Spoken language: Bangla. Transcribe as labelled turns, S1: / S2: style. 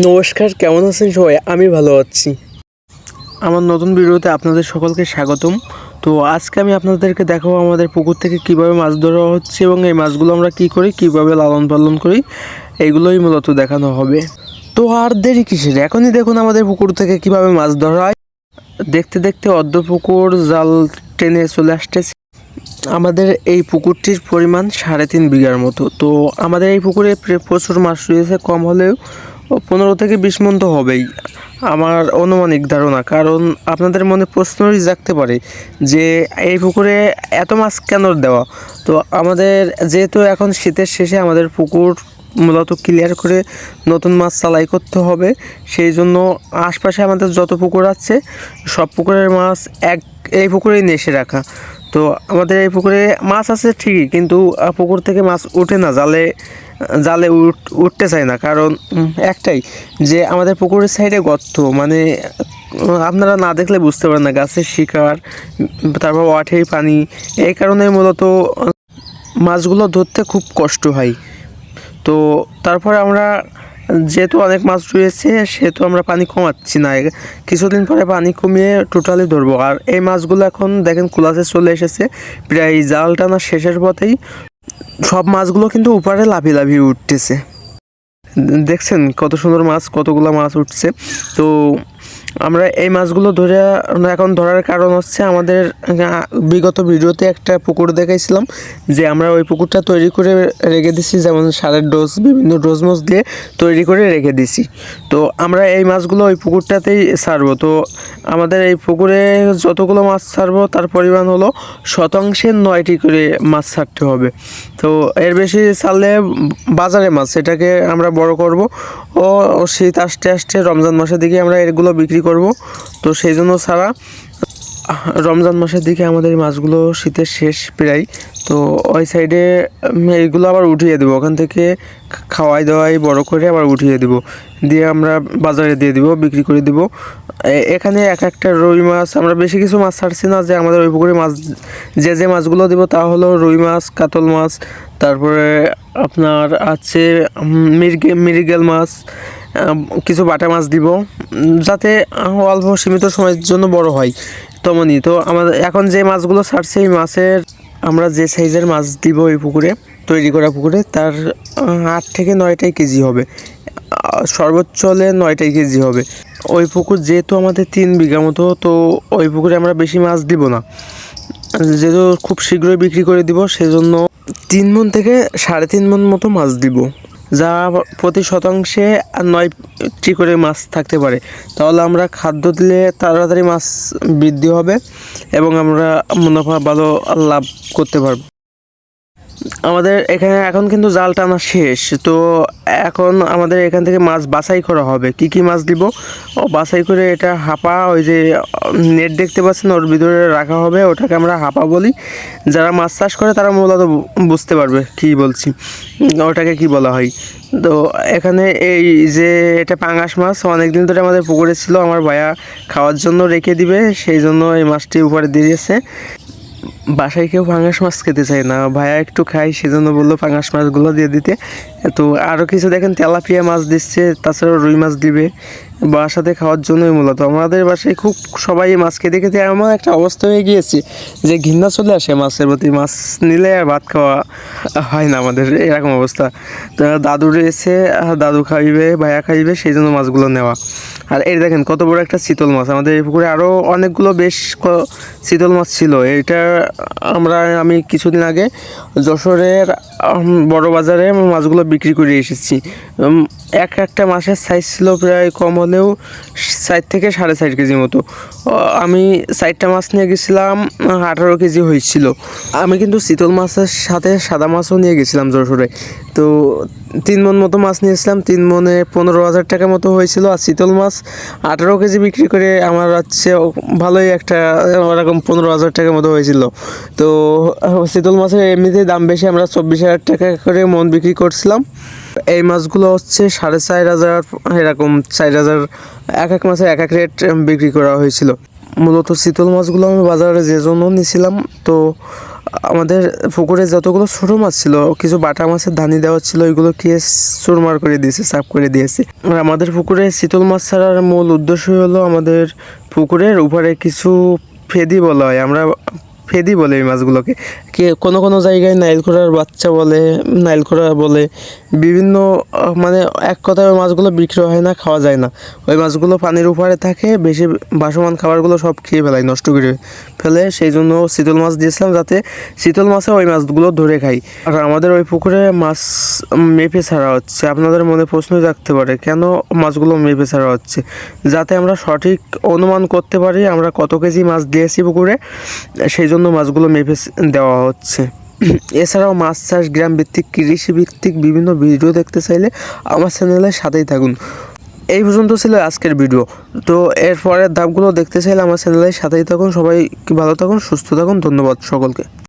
S1: নমস্কার, কেমন আছেন সবাই? আমি ভালো আছি। আমার নতুন ভিডিওতে আপনাদের সকলকে স্বাগতম। তো আজকে আমি আপনাদেরকে দেখাবো আমাদের পুকুর থেকে কীভাবে মাছ ধরা হচ্ছে এবং এই মাছগুলো আমরা কি করি, কীভাবে লালন পালন করি, এগুলোই মূলত দেখানো হবে। তো আর দেরি কিসের? এখনই দেখুন আমাদের পুকুর থেকে কীভাবে মাছ ধরা হয়। দেখতে দেখতে অর্ধ পুকুর, জাল টেনে চলে আসতেছে। আমাদের এই পুকুরটির পরিমাণ সাড়ে তিন বিঘার মতো। তো আমাদের এই পুকুরে প্রচুর মাছ রয়েছে, কম হলেও পনেরো থেকে বিশ মন তো হবেই। আমার অনুমানিক ধারণা, কারণ আপনাদের মনে প্রশ্নই জাগতে পারে যে এই পুকুরে এত মাছ কেন দেওয়া? তো আমাদের যেহেতু এখন শীতের শেষে আমাদের পুকুর মূলত ক্লিয়ার করে নতুন মাছ চালাই করতে হবে, সেই জন্য আশপাশে আমাদের যত পুকুর আছে, সব পুকুরের মাছ এক, এই পুকুরেই নেশে রাখা। তো আমাদের এই পুকুরে মাছ আছে ঠিকই, কিন্তু পুকুর থেকে মাছ ওঠে না, জালে জালে উঠ উঠতে চায় না। কারণ একটাই যে আমাদের পুকুরের সাইডে গর্ত মানে আপনারা না দেখলে বুঝতে পারেন না গাছের শিকার তারপর ওয়াঠের পানি এই কারণে মূলত মাছগুলো ধরতে খুব কষ্ট হয়। তো তারপরে আমরা যেহেতু অনেক মাছ রয়েছে সেহেতু আমরা পানি কমাচ্ছি না। কিছুদিন পরে পানি কমিয়ে টোটালি ধরবো। আর এই মাছগুলো এখন দেখেন কুলাসে চলে এসেছে। প্রায় জাল টানা শেষের পথেই সব মাছগুলো কিন্তু উপরে লাভি লাভি উঠতেছে। দেখছেন কত সুন্দর মাছ, কতগুলো মাছ উঠছে। তো আমরা এই মাছগুলো ধরে এখন ধরার কারণ হচ্ছে আমাদের বিগত ভিডিওতে একটা পুকুর দেখাইছিলাম, যে আমরা ওই পুকুরটা তৈরি করে রেখে দিছি, যেমন সারের ডোজ, বিভিন্ন ডোজ মোজ দিয়ে তৈরি করে রেখে দিছি। তো আমরা এই মাছগুলো ওই পুকুরটাতেই ছাড়বো তো আমাদের এই পুকুরে যতগুলো মাছ ছাড়বো তার পরিমাণ হলো শতাংশের নয়টি করে মাছ ছাড়তে হবে। তো এর বেশি ছাড়লে বাজারে মাছ, এটাকে আমরা বড় করব। ও শীত আসতে আসতে রমজান মাসের দিকে আমরা এগুলো বিক্রি করব। তো সেই জন্য ছাড়া, রমজান মাসের দিকে আমাদের এই মাছগুলো শীতের শেষ প্রায়। তো ওই সাইডে এইগুলো আবার উঠিয়ে দেবো। ওখান থেকে খাওয়াই দাওয়াই বড় করে আবার উঠিয়ে দেবো। দিয়ে আমরা বাজারে দিয়ে দিব, বিক্রি করে দিব। এখানে এক একটা রুই মাছ, আমরা বেশি কিছু মাছ ছাড়ছি না, যে আমাদের ওই পুকুরে মাছ, যে যে মাছগুলো দিব তা হলো রুই মাছ, কাতল মাছ, তারপরে আপনার আছে মির্গে মৃগেল মাছ কিছু বাটা মাছ দিব যাতে অল্প সীমিত সময়ের জন্য বড় হয়। তেমনই তো আমাদের, এখন যে মাছগুলো ছাড়ছে, এই মাছের, আমরা যে সাইজের মাছ দিব এই পুকুরে, তৈরি করা পুকুরে, তার আট থেকে নয়টাই কেজি হবে। সর্বোচ্চ হলে নয়টাই কেজি হবে। ওই পুকুর যেহেতু আমাদের তিন বিঘা মতো, তো ওই পুকুরে আমরা বেশি মাছ দিব না। যেহেতু খুব শীঘ্রই বিক্রি করে দিব, সেজন্য তিন মন থেকে সাড়ে তিন মন মতো মাছ দিব। যা প্রতি শতাংশে নয়টি করে মাছ থাকতে পারে। তাহলে আমরা খাদ্য দিলে তাড়াতাড়ি মাছ বৃদ্ধি হবে এবং আমরা মুনাফা ভালো লাভ করতে পারব। আমাদের এখানে এখন কিন্তু জাল টানা শেষ, তো এখন আমাদের এখান থেকে মাছ বাছাই করা হবে। কি কি মাছ দিব? ও, বাছাই করে এটা হাপা, ওই যে, নেট দেখতে পাচ্ছেন, ওর ভিতরে রাখা হবে, ওটাকে আমরা হাপা বলি। যারা মাছ চাষ করে, তারা মূলত বুঝতে পারবে কি বলছি। ওটাকে কি বলা হয়। তো এখানে এই যে, এটা পাঙ্গাস মাছ অনেক দিন ধরে আমাদের পুকুরে ছিল, আমার ভাইয়া খাওয়ার জন্য রেখে দিবে, সেই জন্য এই মাছটি উপরে দিয়েছে। বাসায় কেউ পাঙাশ মাছ খেতে চায় না। ভাইয়া একটু খাই সেজন্য বলল পাঙাশ মাছগুলো দিয়ে দিতে। তো আরও কিছু দেখেন, তেলাপিয়া মাছ দিচ্ছে, তাছাড়াও রুই মাছ দিবে। বাসাতে খাওয়ার জন্যই মূলত। আমাদের বাসায় খুব সবাই মাছ খেতে খেতে এমন একটা অবস্থা হয়ে গিয়েছে যে ঘৃণা চলে আসে মাছের প্রতি। মাছ নিলে আর ভাত খাওয়া হয় না আমাদের, এরকম অবস্থা। তো দাদু রয়েছে, দাদু খাইবে, ভাইয়া খাইবে, সেই জন্য মাছগুলো নেওয়া। আর এই দেখেন কত বড় একটা চিতল মাছ। আমাদের এই পুকুরে আরও অনেকগুলো বেশ চিতল মাছ ছিল। এটা আমরা, আমি কিছুদিন আগে যশোরের বড় বাজারে মাছগুলো বিক্রি করে এসেছি। এক একটা মাছের সাইজ ছিল প্রায় কম হলেও ষাট থেকে সাড়ে ষাট কেজি মতো। আমি ষাটটা মাছ নিয়ে গেছিলাম, আঠারো কেজি হয়েছিল। আমি কিন্তু চিতল মাছের সাথে সাদা মাছও নিয়ে গেছিলাম যশোরে। তো তিন মন মতো মাছ নিয়েছিলাম, তিন মনে পনেরো হাজার টাকা মতো হয়েছিল। আর চিতল মাছ আঠারো কেজি বিক্রি করে আমার হচ্ছে ভালোই একটা, ওরকম পনেরো হাজার টাকার মতো হয়েছিল। তো চিতল মাছের এমনিতেই দাম বেশি, আমরা চব্বিশ হাজার টাকা করে মন বিক্রি করছিলাম। এই মাছগুলো হচ্ছে সাড়ে চার হাজার, এরকম চার হাজার, এক এক মাসে এক এক রেট বিক্রি করা হয়েছিল। মূলত শীতল মাছগুলো আমি বাজারে যে জন্য নিয়েছিলাম তো আমাদের পুকুরে যতগুলো ছোটো মাছ ছিল, কিছু বাটা মাছের ধানি দেওয়া ছিল, ওইগুলো খেয়ে চুরমার করে দিয়েছে, সাফ করে দিয়েছে। আর আমাদের পুকুরে শীতল মাছ ছাড়ার মূল উদ্দেশ্যই হলো আমাদের পুকুরের উপরে কিছু ফেদি বলা হয়। আমরা ফেদি বলে এই মাছগুলোকে। কে কোনো কোনো জায়গায় নাইলকোড়ার বাচ্চা বলে নাইলকোড়া বলে, বিভিন্ন মানে এক কথায় ওই মাছগুলো বিক্রি হয় না, খাওয়া যায় না। ওই মাছগুলো পানির উপরে থাকে, বেশি বাসমান খাবারগুলো সব খেয়ে ফেলায়, নষ্ট করে ফেলে। সেই জন্য শীতল মাছ দিয়েছিলাম যাতে শীতল মাছে ওই মাছগুলো ধরে খাই। আর আমাদের ওই পুকুরে মাছ মেপে ছাড়া হচ্ছে। আপনাদের মনে প্রশ্ন জাগতে পারে, কেন মাছগুলো মেপে ছাড়া হচ্ছে? যাতে আমরা সঠিক অনুমান করতে পারি, আমরা কত কেজি মাছ দিয়েছি পুকুরে, সেই জন্য মাছগুলো মেপে দেওয়া হচ্ছে। এছাড়াও মাছ চাষ গ্রাম ভিত্তিক কৃষি ভিত্তিক বিভিন্ন ভিডিও দেখতে চাইলে আমার চ্যানেলে সাথেই থাকুন। এই পর্যন্ত ছিল আজকের ভিডিও। তো এরপরের ধাপগুলো দেখতে চাইলে আমার চ্যানেলে সাথেই থাকুন। সবাই ভালো থাকুন, সুস্থ থাকুন। ধন্যবাদ সকলকে।